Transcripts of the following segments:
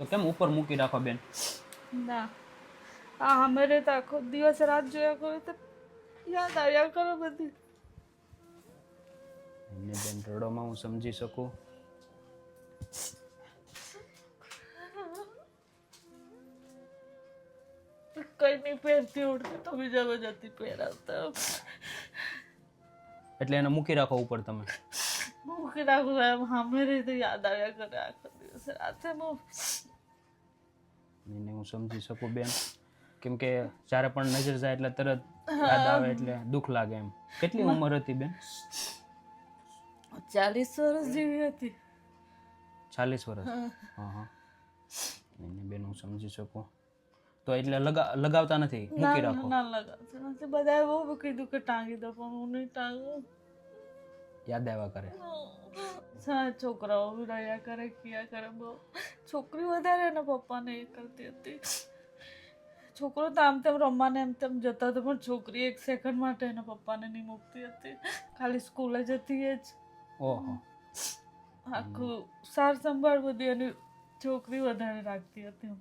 તો કેમ ઉપર મૂકી રાખો બેન? ના. આ અમારે તો આખો દિવસ રાત જોયા કરો તો યાદ આવ્યા કરો બધી. એમને બેન રડોમાં હું સમજી શકું? કઈ નહીં પહેરતી ઉડતી તો બીજા બધાથી પહેરાવતા. એટલે એને મૂકી રાખો ઉપર તમે? મૂકી રાખો એમ અમારે તો યાદ આવ્યા કરે આખો દિવસ રાતે. બહુ એને હું સમજી શકું બેન. કેમ કે જ્યારે પણ નજર જાય એટલે તરત યાદ આવે એટલે દુઃખ લાગે એમ. કેટલી ઉંમર હતી બેન? ચાલીસ વર્ષ જેવી હતી. ચાલીસ વર્ષ? હા. હા એને બેન હું સમજી શકું. તો એટલે લગા લગાવતા નથી? મૂકી રાખો. ના લગાવતા નથી. બધાએ બહુ કીધું કે ટાંગી દો પણ હું નહીં ટાંગું. યાદ આવ્યા કરે. છોકરાઓ રહ્યા કરે ક્યાં કરે બહુ. છોકરી વધારે એના પપ્પાને એ કરતી હતી. છોકરો તો આમ તેમ રમવાને એમ તેમ જતો હતો પણ છોકરી એક સેકન્ડ માટે એના પપ્પાને નહીં મૂકતી હતી. ખાલી સ્કૂલે જતી એ જ. ઓહો. આખું સાર સંભાળ બધી એની છોકરી વધારે રાખતી હતી.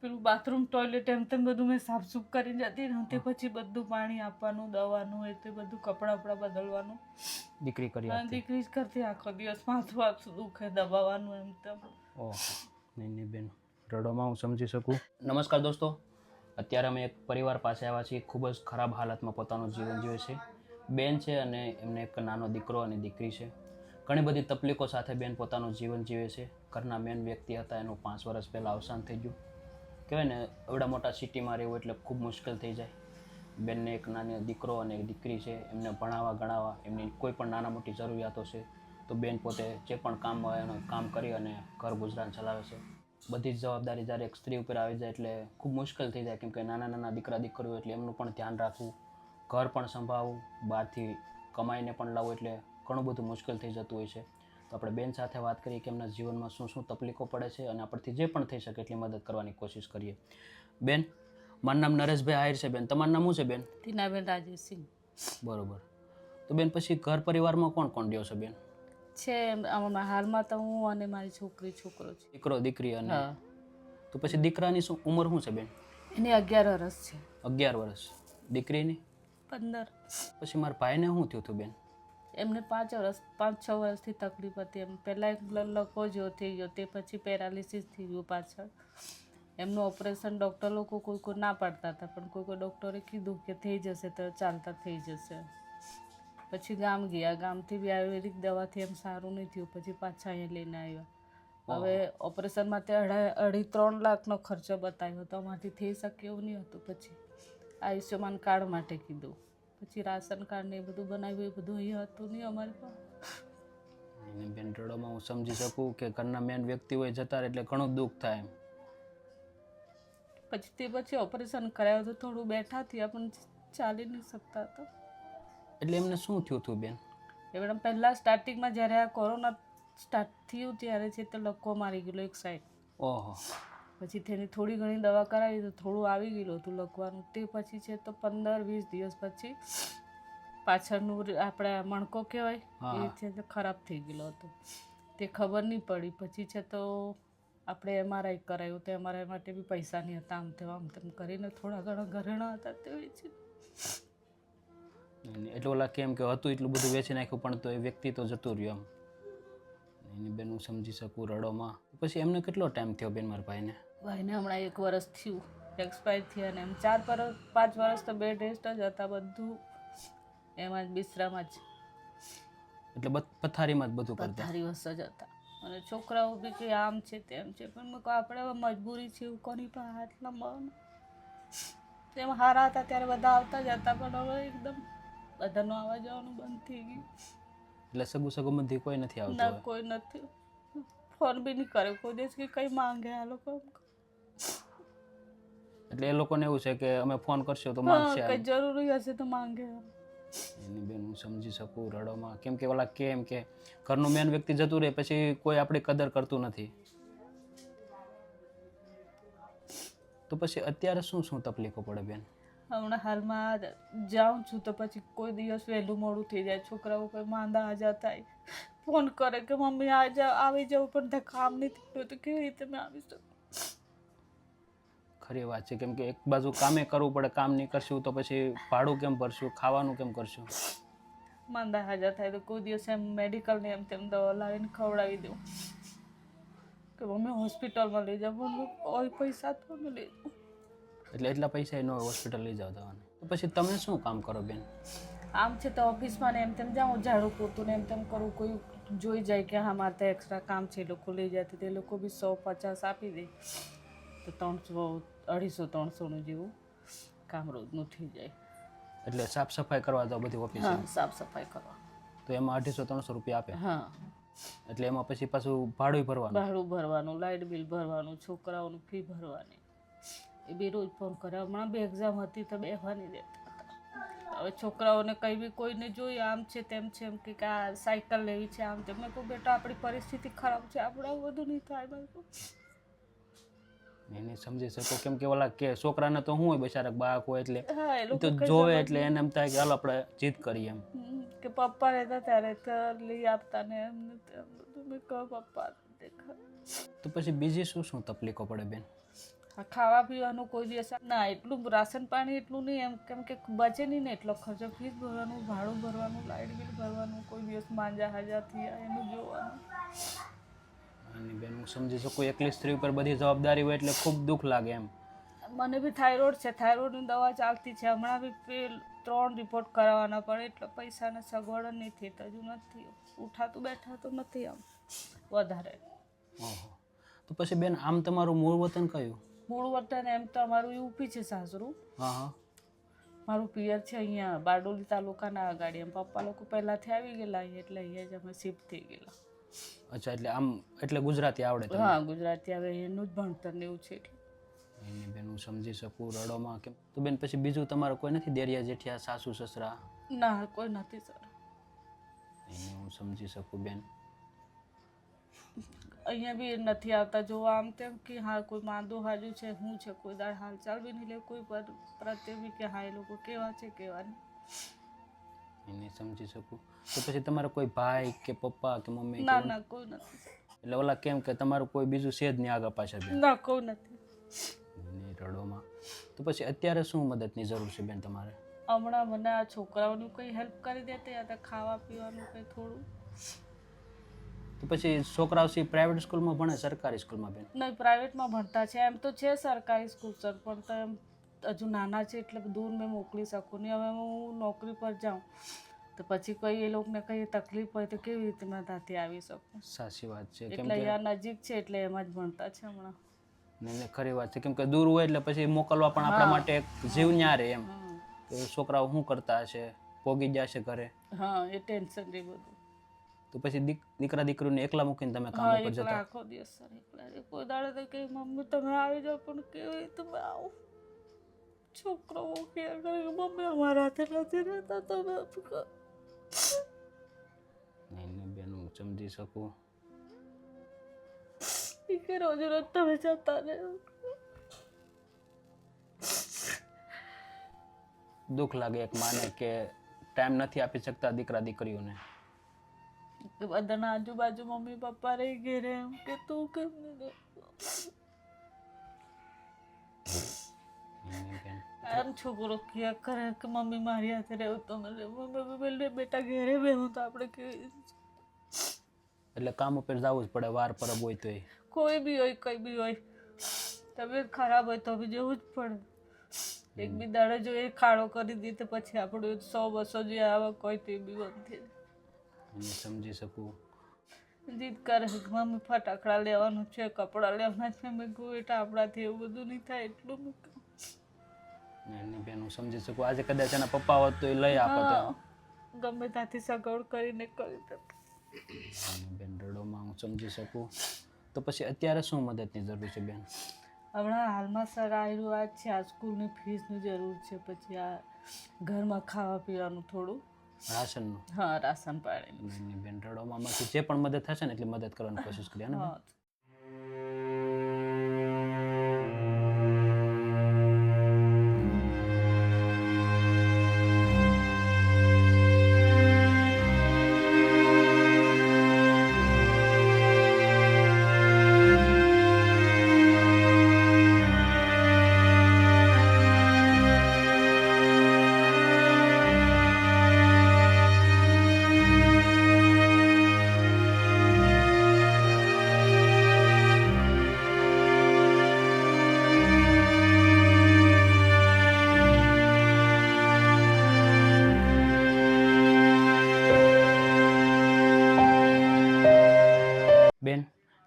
પેલું બાથરૂમ ટોયલેટ એમ તેમ બધું મેં સાફસૂફ કરીને જતી ને તે પછી બધું પાણી આપવાનું દવાનું એ તે બધું કપડાં બપડા બદલવાનું. દીકરી કરી દીકરી જ કરતી આખો દિવસ. માથું માથું દુખે દબાવવાનું એમ તો ઓહ. નહીં નહીં બેન. રડોમાં હું સમજી શકું? નમસ્કાર દોસ્તો. અત્યારે અમે એક પરિવાર પાસે આવ્યા છીએ. ખૂબ જ ખરાબ હાલતમાં પોતાનું જીવન જીવે છે. બેન છે અને એમને એક નાનો દીકરો અને દીકરી છે. ઘણી બધી તકલીફો સાથે બેન પોતાનું જીવન જીવે છે. ઘરના મેન વ્યક્તિ હતા. એનું પાંચ વર્ષ પહેલાં અવસાન થઈ ગયું. કહેવાય ને એવડા મોટા સિટીમાં રહેવું એટલે ખૂબ મુશ્કેલ થઈ જાય. બેનને એક નાની દીકરો અને એક દીકરી છે, એમને ભણાવવા, ગણાવવા, એમની કોઈ પણ નાના મોટી જરૂરિયાતો છે, તો બેન પોતે જે પણ કામ હોય એનું કામ કરી અને ઘર ગુજરાન ચલાવે છે. બધી જ જવાબદારી જ્યારે એક સ્ત્રી ઉપર આવી જાય એટલે ખૂબ મુશ્કેલ થઈ જાય કેમકે નાના નાના દીકરા દીકરીઓ એટલે એમનું પણ ધ્યાન રાખવું, ઘર પણ સંભાળવું, બહારથી કમાઈને પણ લાવવું એટલે ઘણું બધું મુશ્કેલ થઈ જતું હોય છે. તો આપણે બેન સાથે વાત કરીએ કે એમના જીવનમાં શું શું તકલીફો પડે છે અને આપણથી જે પણ થઈ શકે એટલી મદદ કરવાની કોશિશ કરીએ. બેન મારું નામ નરેશભાઈ આહિર છે બેન. તમારું નામ શું છે બેન? ટીનાબેન રાજેશસિંહ. બરોબર. તો બેન પછી ઘર પરિવારમાં કોણ કોણ રહ્યો છે બેન? છે આમાં હાલમાં તો હું અને મારી છોકરી છોકરો છે. દીકરો દીકરી અને તો પછી દીકરાની શું ઉંમર શું છે બેન? એની અગિયાર વર્ષ છે. અગિયાર વર્ષ દીકરીની? પંદર. પછી મારા ભાઈને શું થયું હતું બેન? એમને પાંચ વર્ષ પાંચ છ વર્ષથી તકલીફ હતી. એમ પહેલાં એક લકો જેવો થઈ ગયો. તે પછી પેરાલિસિસ થઈ ગયું પાછળ. એમનું ઓપરેશન ડૉક્ટર લોકો કોઈ કોઈ ના પાડતા હતા પણ કોઈ કોઈ ડૉક્ટરે કીધું કે થઈ જશે તો ચાલતા થઈ જશે. પછી ગામ ગયા ગામથી બી આયુર્વેદિક દવાથી એમ સારું નહીં થયું પછી પાછા અહીંયા લઈને આવ્યા. હવે ઓપરેશન માટે અઢાઈ અઢી ત્રણ લાખનો ખર્ચો બતાવ્યો તો અમારથી થઈ શકે એવું નહીં હતું પછી આયુષ્યમાન કાર્ડ માટે કીધું. પછી રાશન કાર્ડ ને એ બધું બનાવ્યું એ બધું અહીંયા હતું નહીં અમારી પાસે. બેન રડોમાં હું સમજી શકું કે ઘરના મેન વ્યક્તિ હોય જતા એટલે ઘણું દુઃખ થાય એમ. પછી તે પછી ઓપરેશન કરાયું તો થોડું બેઠા થયા પણ ચાલી નહીં શકતા હતા એટલે એમને શું થયું હતું બેન? એ મેડમ પહેલાં સ્ટાર્ટિંગમાં જ્યારે આ કોરોના સ્ટાર્ટ થયું ત્યારે છે તે લકવો મારી ગયેલો એક સાઈડ ઓહો. પછી તેની થોડી ઘણી દવા કરાવી તો થોડું આવી ગયેલું હતું લખવાનું. તે પછી છે તો પંદર વીસ દિવસ પછી પાછળનું આપણે મણકો કહેવાય એ છે તે ખરાબ થઈ ગયેલો હતો. તે ખબર નહીં પડી. પછી છે તો આપણે એમઆરઆઈ કરાયું તો એમઆરઆઈ માટે બી પૈસા નહીં હતા આમ તેમ આમ તેમ કરીને થોડા ઘણા ઘરેણા હતા તે વેચી એટલું ઓલા કેમ કે હતું એટલું બધું વેચી નાખ્યું પણ તો એ વ્યક્તિ તો જતું રહ્યું એમ. એની બેન હું સમજી શકું રડોમાં. પછી એમને કેટલો ટાઈમ થયો બેન મારા ભાઈને? ભાઈને હમણાં એક વર્ષ થયું એક્સપાયર થયા ને એમ. ચાર વર્ષ પાંચ વર્ષ તો બેડ રેસ્ટ જ હતા બધું. એમાં જ બિસ્તરામાં જ. એટલે પથારીમાં જ બધું પથારી વસ જ હતા. અને છોકરાઓ બી કે આમ છે તેમ છે. પણ મેં આપણે મજબૂરી છે એવું કોની પણ હાથ લંબાવવાનો તેમ હારા હતા ત્યારે બધા આવતા જ હતા પણ હવે એકદમ બધાનું આવવા જવાનું બંધ થઈ ગયું. એટલે સગુ સગુમથી કોઈ નથી આવતું ના કોઈ નથી. ફોન બી નહીં કરે કોઈ દિવસ કે કઈ માંગે આ લોકો એટલે એ લોકોને એવું છે કે અમે ફોન કરશો તો માંગશે કંઈ જરૂરી હશે તો માંગે. એની બેન હું સમજી શકું રડોમાં કેમ કે ઓલા કેમ કે ઘરનું મેન વ્યક્તિ જતું રહે, પછી કોઈ આપણી કદર કરતું નથી. તો પછી અત્યારે શું શું તકલીફો પડે બેન? હમણાં હાલમાં જાઉં છું તો પછી કોઈ દિવસ વહેલું મોડું થઈ જાય. છોકરાઓ કોઈ માંદા આજા થાય ફોન કરે કે મમ્મી આ આવી જાઉં, પણ કામ નહીં થયું તો કેવી રીતે મેં આવી શકું? ખરી વાત છે. કેમ કે એક બાજુ કામે કરવું પડે કામ નહીં કરશું તો પછી ભાડું કેમ ભરશું ખાવાનું કેમ કરશું? માંદા હાજર થાય તો કોઈ દિવસ એમ મેડિકલને એમ તેમ દવા લાવીને ખવડાવી દઉં. કે મમ્મી હોસ્પિટલમાં લઈ જાવ કોઈ પૈસા તો ને લઈ જાઉં એટલે એટલા પૈસા ન હોય હોસ્પિટલ લઈ જાવ દવાને તો પછી તમે શું કામ કરો બેન? આમ છે તો ઓફિસમાં ને એમ તેમ જાઉં ઝાડુ પોતું ને એમ તેમ કરું. કોઈ જોઈ જાય કે હા મારે ત્યાં એક્સ્ટ્રા કામ છે એ લોકો લઈ જાય તો તે લોકો બી સો પચાસ આપી દે. તો ત્રણસો અઢીસો ત્રણસોનું જેવું કામ રોજનું થઈ જાય. એટલે સાફ સફાઈ કરવા જાવ બધી ઓફિસ? હા સાફ સફાઈ કરવા. તો એમાં અઢીસો ત્રણસો રૂપિયા આપે? હા. એટલે એમાં પછી પાછું ભાડું ભરવાનું? ભાડું ભરવાનું લાઇટ બિલ ભરવાનું છોકરાઓનું ફી ભરવાની. એ બી રોજ ફોન કરે. હમણાં બે એક્ઝામ હતી તો બેહવાની દેતા હતા. હવે છોકરાઓને કંઈ બી કોઈને જોઈએ આમ છે તેમ છે એમ કે આ સાયકલ લેવી છે આમ તેમ મેં કહું બેટા આપણી પરિસ્થિતિ ખરાબ છે. આપણે બધું નહીં થાય. મેં એને સમજી શકો. કેમ કે ઓલા કે છોકરાને તો શું હોય બચારા બાળક હોય એટલે હા તો જોવે એટલે એને એમ થાય કે હાલો આપણે જીત કરીએ એમ. કે પપ્પા રહેતા ત્યારે તો લઈ આપતા ને એમ ને તેમ બધું. મેં કહું પપ્પા તો પછી બીજી શું શું તકલીફો પડે બેન? ખાવા પીવાનું કોઈ દિવસ ના એટલું રાશન પાણી એટલું નહીં એમ કેમ કે બચે નહીં ને એટલો ખર્ચો. ફીસ ભરવાનું ભાડું ભરવાનું લાઇટ બિલ ભરવાનું કોઈ દિવસ માંજા હાજા થયા એનું જોવાનું. અને બેન હું સમજી શકું એકલી સ્ત્રી ઉપર બધી જવાબદારી હોય એટલે ખૂબ દુઃખ લાગે એમ. મને બી થાઇરોઇડ છે. થાઇરોઇડની દવા ચાલતી છે. હમણાં બી ત્રણ રિપોર્ટ કરાવવાના પણ એટલા પૈસાને સગવડ તો હજુ નથી. ઉઠાતું બેઠાતું નથી આમ. વધારે. તો પછી બેન આમ તમારું મૂળ વતન કયું? મૂળ વતન એમ તો અમારું યુપી છે સાસરું. હા હા. મારું પિયર છે અહીંયા બારડોલી તાલુકાના આગાડી એમ પપ્પા લોકો પહેલાંથી આવી ગયેલા અહીંયા એટલે અહીંયા જ અમે શિફ્ટ થઈ ગયેલા. અચ્છા એટલે આમ એટલે ગુજરાતી આવડે તમને? હા ગુજરાતી આવે એનું જ ભણતર ને એવું છે એટલે. એની બેન હું સમજી શકું રડોમાં કેમ? તો બેન પછી બીજું તમારે કોઈ નથી દેરિયા જેઠિયા સાસુ સસરા? ના કોઈ નથી સર. એને હું સમજી શકું બેન. અહીંયા બી નથી આવતા જોવા આમ તેમ કે હા કોઈ માંદો હાજુ છે હું છે કોઈ દાડ હાલચાલ બી નહીં લે કોઈ પર પ્રત્યે બી કે હા એ લોકો કેવા છે કેવા નહીં. એને સમજી શકું? તો પછી તમારા કોઈ ભાઈ કે પપ્પા કે મમ્મી ના ના કોઈ નથી. એટલે ઓલા કેમ કે તમારું કોઈ બીજું છે જ નહીં આગળ પાછળ ના કોઈ નથી. રડોમાં તો પછી અત્યારે શું મદદની જરૂર છે બેન તમારે? હમણાં મને આ છોકરાઓનું કંઈ હેલ્પ કરી દેતે યા તો ખાવા પીવાનું કંઈ થોડું. તો પછી છોકરાઓ સી પ્રાઇવેટ સ્કૂલમાં ભણે સરકારી સ્કૂલમાં બેન? નહીં પ્રાઇવેટમાં ભણતા છે. એમ તો છે સરકારી સ્કૂલ સર પણ તો એમ હજુ નાના છે એટલે દૂર મેં મોકલી શકું નહીં. હવે હું નોકરી પર જાઉં. તો પછી કોઈ એ લોકોને કંઈ તકલીફ હોય તો કેવી રીતે મેં ત્યાંથી આવી શકું? સાચી વાત છે. એટલે અહીંયા નજીક છે એટલે એમાં જ ભણતા છે હમણાં. ખરી વાત છે. કેમ કે દૂર હોય એટલે પછી મોકલવા પણ આપણા માટે એક જીવ ન્યા રહે એમ. કે છોકરાઓ શું કરતા હશે? પોગી જશે ઘરે. હા એ ટેન્શન રહી બધું. તો પછી દીક- દીકરા દીકરીને એકલા મૂકીને તમે કામ ઉપર જતા? આખો દિવસ સર એકલા. કોઈ દાડે તો કે મમ્મી તમે આવી જાઓ પણ કેવી રીતે આવું? છોકરાઓ કે મમ્મી અમારા હાથે નથી રહેતા તમે કરો." નહીં બેન હું સમજી શકું કે રોજ રોજ તમે જતા રહે દુઃખ લાગે એક માને કે ટાઈમ નથી આપી શકતા દીકરા દીકરીઓને. બધાના આજુબાજુ મમ્મી પપ્પા રહી ઘેરે એમ કે તું કેમ એમ છોકરો ક્યાં કરે કે મમ્મી મારી હાથે રહેવું તો મને મમ્મી બોલે બેટા ઘેરે બેહું તો આપણે કેવી એટલે કામ ઉપર જવું જ પડે વાર પરબ હોય તો કોઈ બી હોય કઈ બી હોય. તબિયત ખરાબ હોય તો બી જવું જ પડે. એક બી દાડે જો એ ખાડો કરી દે તો પછી આપણું સો બસો જે આવે કોઈ તે બી બંધ સમજી શકું. જીદ કરે કે મમ્મી ફટાકડા લેવાનું છે કપડાં લેવાના છે મેં કહું બેટા આપણાથી એવું બધું નહીં થાય એટલું મેં નહીં બેન હું સમજી શકું. આજે કદાચ એના પપ્પા હોત તો એ લઈ આપત એમ. ગમે ત્યાંથી સગવડ કરીને કરી અને બેન રડોમાં હું સમજી શકું. તો પછી અત્યારે શું મદદની જરૂર છે બેન? હમણાં હાલમાં સર આવ્યું આ છે આ સ્કૂલની ફીસની જરૂર છે પછી આ ઘરમાં ખાવા પીવાનું થોડું. રાશનનું? હા રાશન પાણી બેન રડોમાં જે પણ મદદ થશે ને એટલી મદદ કરવાની કોશિશ કરીએ ને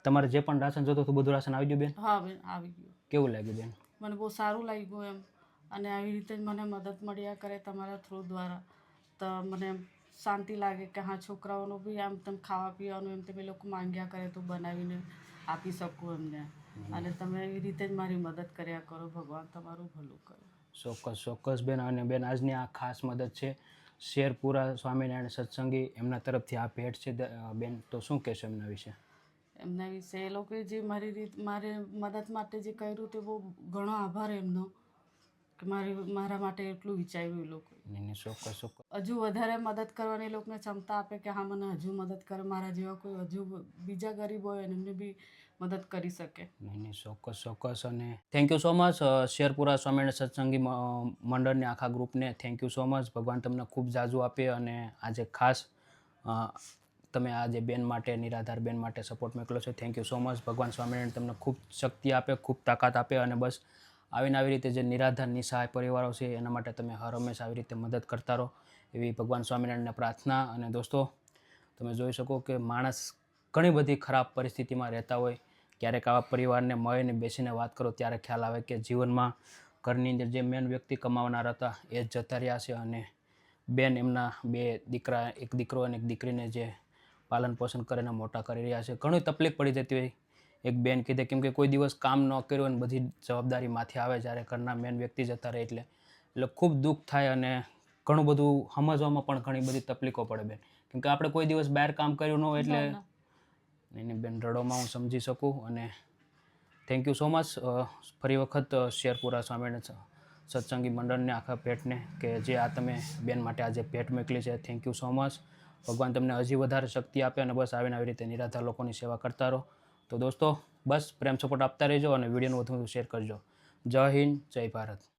તમારે જે પણ રાશન જોતું હતું બધું રાશન આવી ગયું બેન? હા બેન આવી ગયું. કેવું લાગ્યું બેન? મને બહુ સારું લાગ્યું એમ. અને આવી રીતે જ મને મદદ મળ્યા કરે તમારા થ્રુ દ્વારા. તો મને શાંતિ લાગે કે હા છોકરાઓનું બી આમ તેમ ખાવા પીવાનું એમ તેમ એ લોકો માંગ્યા કરે તો બનાવીને આપી શકું એમને. અને તમે એવી રીતે જ મારી મદદ કર્યા કરો ભગવાન તમારું ભલું કરે. ચોક્કસ ચોક્કસ બેન. અને બેન આજની આ ખાસ મદદ છે શેરપુરા સ્વામિનારાયણ સત્સંગી એમના તરફથી આ ભેટ છે. બેન તો શું કહેશો એમના વિશે? એમના વિશે. એ લોકોએ જે મારી રીત મારે મદદ માટે જે કર્યું તે બહુ ઘણો આભાર એમનો કે મારે મારા માટે એટલું વિચાર્યું એ લોકો. હજુ વધારે મદદ કરવાની એ લોકોને ક્ષમતા આપે કે હા મને હજુ મદદ કરે મારા જેવા કોઈ હજુ બીજા ગરીબ હોય એમને બી મદદ કરી શકે. નહીં નહીં ચોક્કસ ચોક્કસ અને thank you so much Sherpura Swaminarayan સત્સંગી મંડળને આખા ગ્રુપને થેન્ક યુ સો મચ ભગવાન તમને ખૂબ જાજુ આપે અને આજે ખાસ અ, આ જે બેન માટે નિરાધાર બેન માટે સપોર્ટ મોકલો છો થેન્ક યુ સો મચ ભગવાન સ્વામિનારાયણ તમને ખૂબ શક્તિ આપે ખૂબ તાકાત આપે અને બસ આવીને આવી રીતે જે નિરાધાર નિસહાય પરિવારો છે એના માટે તમે હર હંમેશા આવી રીતે મદદ કરતા રહો એવી ભગવાન સ્વામિનારાયણને પ્રાર્થના. અને દોસ્તો તમે જોઈ શકો કે માણસ ઘણી બધી ખરાબ પરિસ્થિતિમાં રહેતા હોય ક્યારેક આવા પરિવારને મળીને બેસીને વાત કરો ત્યારે ખ્યાલ આવે કે જીવનમાં ઘરની અંદર જે મેન વ્યક્તિ કમાવનાર હતા એ જતા રહ્યા છે અને બેન એમના બે દીકરા એક દીકરો અને એક દીકરીને જે પાલન પોષણ કરીને મોટા કરી રહ્યા છે. ઘણી તકલીફ પડી જતી હોય. એક બેન કીધે કેમ કે કોઈ દિવસ કામ ન કર્યું અને બધી જવાબદારી માથે આવે જ્યારે ઘરના મેન વ્યક્તિ જતા રહે એટલે. એટલે ખૂબ દુઃખ થાય અને ઘણું બધું સમજવામાં પણ ઘણી બધી તકલીફો પડે બેન. કેમ કે આપણે કોઈ દિવસ બહાર કામ કર્યું ન હોય એટલે ના, ના. નહીં નહીં બેન રડોમાં હું સમજી શકું અને થેન્ક યુ સો મચ ફરી વખત શેરપુરા સ્વામીને સત્સંગી મંડળને આખા ભેટને કે જે આ તમે બેન માટે આજે ભેટ મોકલી છે. થેન્ક યુ સો મચ ભગવાન તમને હજી વધારે શક્તિ આપે અને બસ આવીને આવી રીતે નિરાધાર લોકોની સેવા કરતા રહો. તો દોસ્તો, બસ પ્રેમ સપોર્ટ આપતા રહેજો અને વિડીયોનું વધુ શેર કરજો. જય હિન્દ, જય ભારત.